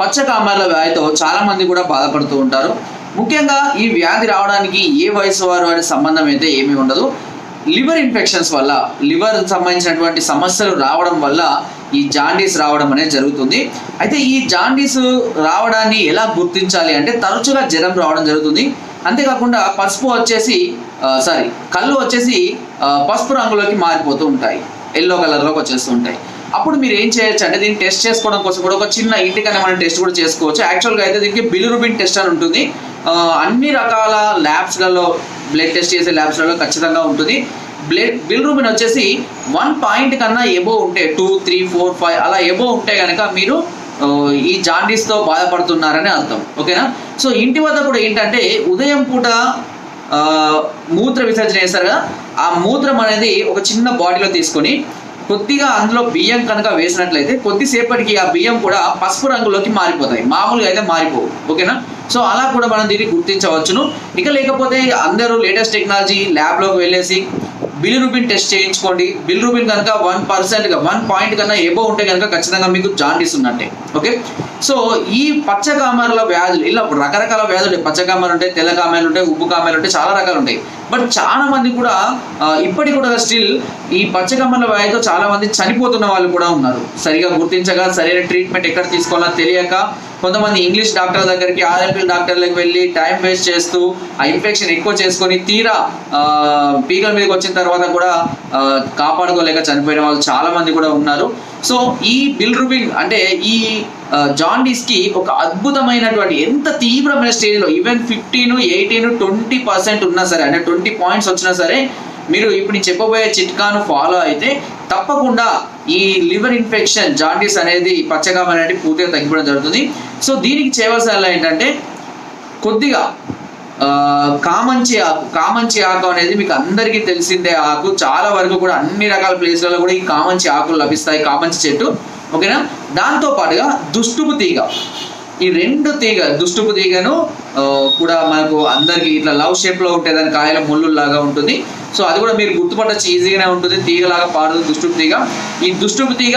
పచ్చ కామాల వ్యాధితో చాలా మంది కూడా బాధపడుతూ ఉంటారు. ముఖ్యంగా ఈ వ్యాధి రావడానికి ఏ వయసు వారు అనే సంబంధం అయితే ఏమీ ఉండదు. లివర్ ఇన్ఫెక్షన్స్ వల్ల లివర్ సంబంధించినటువంటి సమస్యలు రావడం వల్ల ఈ జాండీస్ రావడం అనేది జరుగుతుంది. అయితే ఈ జాండీస్ రావడాన్ని ఎలా గుర్తించాలి అంటే తరచుగా జ్వరం రావడం జరుగుతుంది. అంతేకాకుండా పసుపు వచ్చేసి సారీ కళ్ళు వచ్చేసి పసుపు రంగులోకి మారిపోతూ ఉంటాయి. ఎల్లో కలర్లోకి వచ్చేస్తూ ఉంటాయి. అప్పుడు మీరు ఏం చేయొచ్చు అంటే దీన్ని టెస్ట్ చేసుకోవడం కోసం కూడా ఒక చిన్న ఇంటికనే మనం టెస్ట్ కూడా చేసుకోవచ్చు. యాక్చువల్గా అయితే దీనికి బిలిరుబిన్ టెస్ట్ అని ఉంటుంది. అన్ని రకాల ల్యాబ్స్లలో బ్లడ్ టెస్ట్ చేసే ల్యాబ్స్లలో ఖచ్చితంగా ఉంటుంది. బ్లడ్ బిలిరుబిన్ వచ్చేసి వన్ పాయింట్ కన్నా ఎబో ఉంటే టూ త్రీ ఫోర్ ఫైవ్ అలా ఎబో ఉంటే కనుక మీరు ఈ జాండీస్తో బాధపడుతున్నారని అర్థం. ఓకేనా సో ఇంటి వద్ద కూడా ఏంటంటే ఉదయం పూట మూత్ర విసర్జన చేస్తారుగా ఆ మూత్రం అనేది ఒక చిన్న బాడీలో తీసుకొని కొద్దిగా అందులో బియ్యం కనుక వేసినట్లయితే కొద్దిసేపటికి ఆ బియ్యం కూడా పసుపు రంగులోకి మారిపోతాయి. మామూలుగా అయితే మారిపోవు. ఓకేనా? సో అలా కూడా మనం దీన్ని గుర్తించవచ్చును. ఇక లేకపోతే అందరూ లేటెస్ట్ టెక్నాలజీ ల్యాబ్లోకి వెళ్ళేసి బిలిరూబిన్ టెస్ట్ చేయించుకోండి. బిలిరూబిన్ కనుక వన్ పర్సెంట్గా వన్ పాయింట్ కన్నా ఎబో ఉంటే కనుక ఖచ్చితంగా మీకు జాండీస్ ఉన్నట్టే. ఓకే సో ఈ పచ్చకామరల వ్యాధులు ఇలా రకరకాల వ్యాధులు ఉంటాయి. ఉంటాయి తెల్ల ఉంటాయి ఉప్పు కామెలు ఉంటాయి చాలా రకాలు ఉంటాయి. బట్ చాలా మంది కూడా ఇప్పటికి కూడా స్టిల్ ఈ పచ్చకామర్ల వ్యాధితో చాలా మంది చనిపోతున్న వాళ్ళు కూడా ఉన్నారు. సరిగా గుర్తించగా సరైన ట్రీట్మెంట్ ఎక్కడ తీసుకోవాలో తెలియక కొంతమంది ఇంగ్లీష్ డాక్టర్ దగ్గరికి ఆర్ఎంపీ డాక్టర్లకు వెళ్ళి టైం వేస్ట్ చేస్తూ ఆ ఇన్ఫెక్షన్ ఎక్కువ చేసుకొని తీరా పీగల పీకల మీదకి వచ్చిన తర్వాత కూడా కాపాడుకోలేక చనిపోయిన వాళ్ళు చాలా మంది కూడా ఉన్నారు. సో ఈ బిల్ బిల్రుబిన్ అంటే ఈ జాండీస్కి ఒక అద్భుతమైనటువంటి ఎంత తీవ్రమైన స్టేజ్లో even fifteen eighteen twenty percent ఉన్నా సరే అంటే ట్వంటీ పాయింట్స్ వచ్చినా సరే మీరు ఇప్పుడు చెప్పబోయే చిట్కాను ఫాలో అయితే తప్పకుండా ఈ లివర్ ఇన్ఫెక్షన్ జాండీస్ అనేది పచ్చగామ అనేది పూర్తిగా తగ్గిపోవడం జరుగుతుంది. సో దీనికి చేయవలసిన ఏంటంటే కొద్దిగా కామంచి ఆకు కామంచి ఆకు అనేది మీకు అందరికీ తెలిసిందే ఆకు. చాలా వరకు కూడా అన్ని రకాల ప్లేస్లలో కూడా ఈ కామంచి ఆకులు లభిస్తాయి కామంచి చెట్టు. ఓకేనా? దాంతో పాటుగా దుష్టుపు తీగ. ఈ రెండు తీగ దుష్టుపు తీగను కూడా మనకు అందరికి ఇట్లా లవ్ షేప్లో ఉంటే దాని కాయల ముళ్ళు లాగా ఉంటుంది. సో అది కూడా మీరు గుర్తుపట్టచ్చు ఈజీగానే ఉంటుంది. తీగలాగా పారుతుంది దుష్టుపు తీగ. ఈ దుష్టుపు తీగ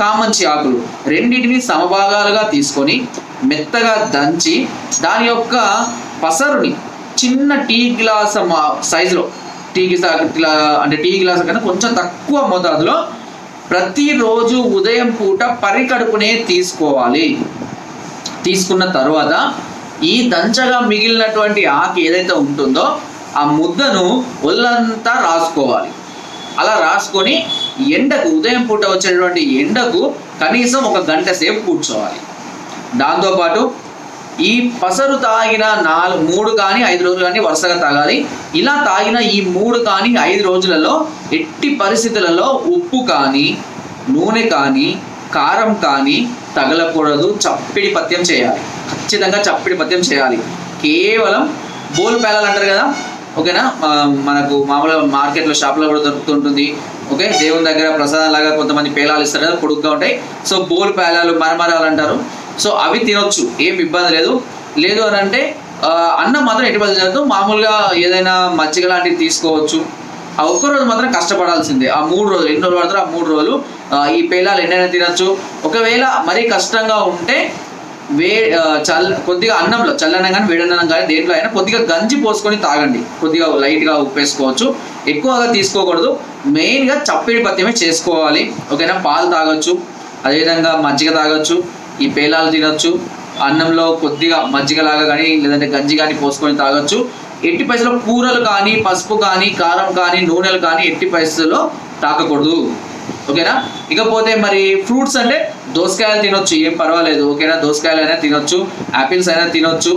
కామంచి ఆకులు. రెండింటిని సమభాగాలుగా తీసుకొని మెత్తగా దంచి దాని యొక్క పసరుని చిన్న టీ గ్లాస్ సైజులో టీ గ్లా అంటే టీ గ్లాస్ కన్నా కొంచెం తక్కువ మోతాదులో ప్రతిరోజు ఉదయం పూట పరికడుపునే తీసుకోవాలి. తీసుకున్న తర్వాత ఈ దంచగా మిగిలినటువంటి ఆకు ఏదైతే ఉంటుందో ఆ ముద్దను ఒళ్ళంతా రాసుకోవాలి. అలా రాసుకొని ఎండకు ఉదయం పూట వచ్చేటువంటి ఎండకు కనీసం ఒక గంట సేపు కూర్చోవాలి. దాంతోపాటు ఈ పసరు తాగిన నాలుగు మూడు కానీ ఐదు రోజులు కానీ వరుసగా తాగాలి. ఇలా తాగిన ఈ మూడు కానీ ఐదు రోజులలో ఎట్టి పరిస్థితులలో ఉప్పు కానీ నూనె కానీ కారం కానీ తగలకూడదు. చప్పిడి పత్యం చేయాలి. ఖచ్చితంగా చప్పిడి పత్యం చేయాలి. కేవలం బోల్ పేలాలంటారు కదా? ఓకేనా? మనకు మామూలుగా మార్కెట్లో షాప్లో కూడా దొరుకుతుంటుంది. ఓకే? దేవుని దగ్గర ప్రసాదం లాగా కొంతమంది పేలాలు ఇస్తారు కదా పొడుగ్గా ఉంటాయి. సో బోల్ పేలాలు మరమరాలు అంటారు. సో అవి తినొచ్చు. ఏం ఇబ్బంది లేదు. లేదు అని అంటే అన్నం మాత్రం ఎటువంటి పరిస్థితుల్లో మామూలుగా ఏదైనా మజ్జిగ లాంటివి తీసుకోవచ్చు. ఆ ఒక్క రోజు మాత్రం కష్టపడాల్సిందే. ఆ మూడు రోజులు ఎన్ని రోజులు పడతారో ఆ మూడు రోజులు ఈ పేలాలు ఎన్నైనా తినొచ్చు. ఒకవేళ మరీ కష్టంగా ఉంటే వే చల్ చల్ల కొద్దిగా అన్నంలో చల్లనం కానీ వేడన్నం కానీ దేంట్లో అయినా కొద్దిగా గంజి పోసుకొని తాగండి. కొద్దిగా లైట్గా ఉప్పేసుకోవచ్చు. ఎక్కువగా తీసుకోకూడదు. మెయిన్గా చప్పిడి పత్యమే చేసుకోవాలి. ఓకేనా? పాలు తాగొచ్చు. అదేవిధంగా మజ్జిగ తాగొచ్చు. ఈ పేలాలు తినొచ్చు. అన్నంలో కొద్దిగా మజ్జిగలాగా కానీ లేదంటే గంజి కానీ పోసుకొని తాగొచ్చు. ఎట్టి పైసలో కూరలు కానీ పసుపు కానీ కారం కానీ నూనెలు కానీ ఎట్టి పైసలో తాకకూడదు. ఓకేనా? ఇకపోతే మరి ఫ్రూట్స్ అంటే దోసకాయలు తినొచ్చు ఏం పర్వాలేదు ఓకేనా? దోసకాయలు అయినా తినొచ్చు యాపిల్స్ అయినా తినొచ్చు.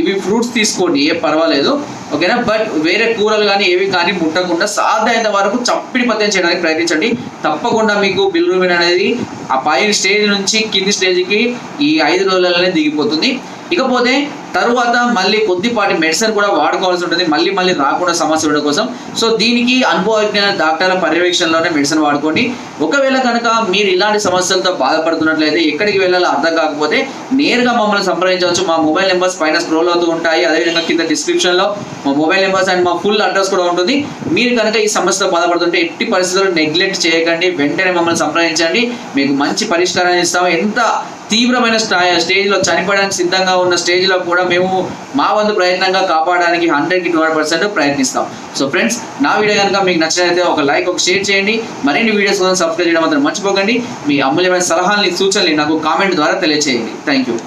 ఇవి ఫ్రూట్స్ తీసుకోండి ఏం పర్వాలేదు ఓకేనా? బట్ వేరే కూరలు కానీ ఏవి కానీ ముట్టకుండా సాధ్యమైన వరకు చప్పిడి పత్యం చేయడానికి ప్రయత్నించండి. తప్పకుండా మీకు బిల్రూమిన్ అనేది ఆ పై స్టేజ్ నుంచి కింది స్టేజ్కి ఈ ఐదు రోజులలోనే దిగిపోతుంది. ఇకపోతే తరువాత మళ్ళీ కొద్దిపాటి మెడిసిన్ కూడా వాడుకోవాల్సి ఉంటుంది. మళ్ళీ మళ్ళీ రాకుండా సమస్య ఉండడం కోసం. సో దీనికి అనుభవజ్ఞ డాక్టర్ల పర్యవేక్షణలోనే మెడిసిన్ వాడుకోండి. ఒకవేళ కనుక మీరు ఇలాంటి సమస్యలతో బాధపడుతున్నట్లయితే ఎక్కడికి వెళ్ళాలో అర్థం కాకపోతే నేరుగా మమ్మల్ని సంప్రదించవచ్చు. మా మొబైల్ నెంబర్స్ పైన స్క్రోల్ అవుతూ ఉంటాయి. అదేవిధంగా కింద డిస్క్రిప్షన్లో మా మొబైల్ నెంబర్స్ అండ్ మా ఫుల్ అడ్రస్ కూడా ఉంటుంది. మీరు కనుక ఈ సమస్యతో బాధపడుతుంటే ఎట్టి పరిస్థితుల్లో నెగ్లెక్ట్ చేయకండి. వెంటనే మమ్మల్ని సంప్రదించండి. మీకు మంచి పరిష్కారాన్ని ఇస్తాము. ఎంత తీవ్రమైన స్టేజ్లో చనిపోవడానికి సిద్ధంగా ఉన్న స్టేజ్లో కూడా మేము మా వంతు ప్రయత్నంగా కాపాడడానికి హండ్రెడ్కి టూ హండ్రెడ్ పర్సెంట్ ప్రయత్నిస్తాం. సో ఫ్రెండ్స్ నా వీడియో కనుక మీకు నచ్చినట్లయితే ఒక లైక్ ఒక షేర్ చేయండి. మరిన్ని వీడియోస్ కోసం సబ్స్క్రైబ్ చేయడం మాత్రం మర్చిపోకండి. మీ అమూల్యమైన సలహాలని సూచనలు నాకు కామెంట్ ద్వారా తెలియజేయండి థ్యాంక్ యూ